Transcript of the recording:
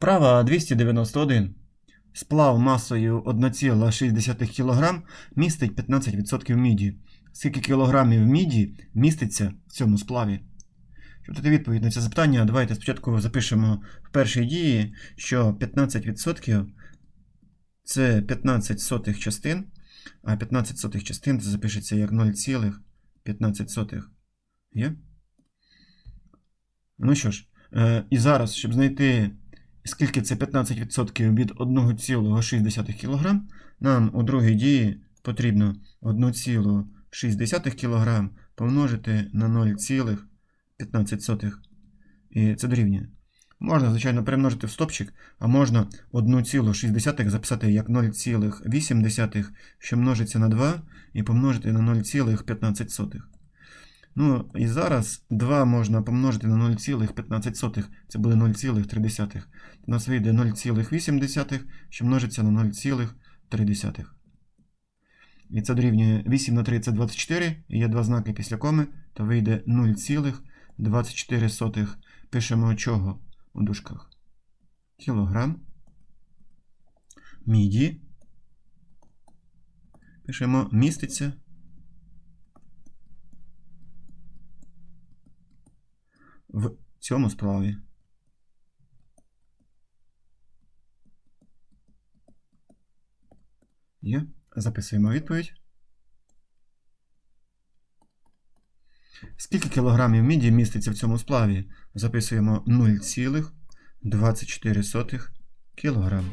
Вправа 291. Сплав масою 1,6 кг містить 15% міді. Скільки кілограмів міді міститься в цьому сплаві? Щоб дати відповідь на це запитання, давайте спочатку запишемо в першій дії, що 15% це 15 сотих частин, а 15 сотих частин це запишеться як 0,15. Є? Ну що ж, е, і зараз, щоб знайти, скільки це 15% від 1,6 кг, нам у другій дії потрібно 1,6 кг помножити на 0,15. І це дорівнює. Можна, звичайно, перемножити в стопчик, а можна 1,6 записати як 0,8, що множиться на 2, і помножити на 0,15. Ну, і зараз 2 можна помножити на 0,15, це буде 0,3. У нас вийде 0,8, що множиться на 0,3. І це дорівнює 8 на 3 це 24, і є два знаки після коми, то вийде 0,24. Пишемо чого у дужках? Кілограм. Міді. Пишемо міститься. в цьому справі. Є. Записуємо відповідь. Скільки кілограмів міді міститься в цьому сплаві? Записуємо 0,24 кілограм.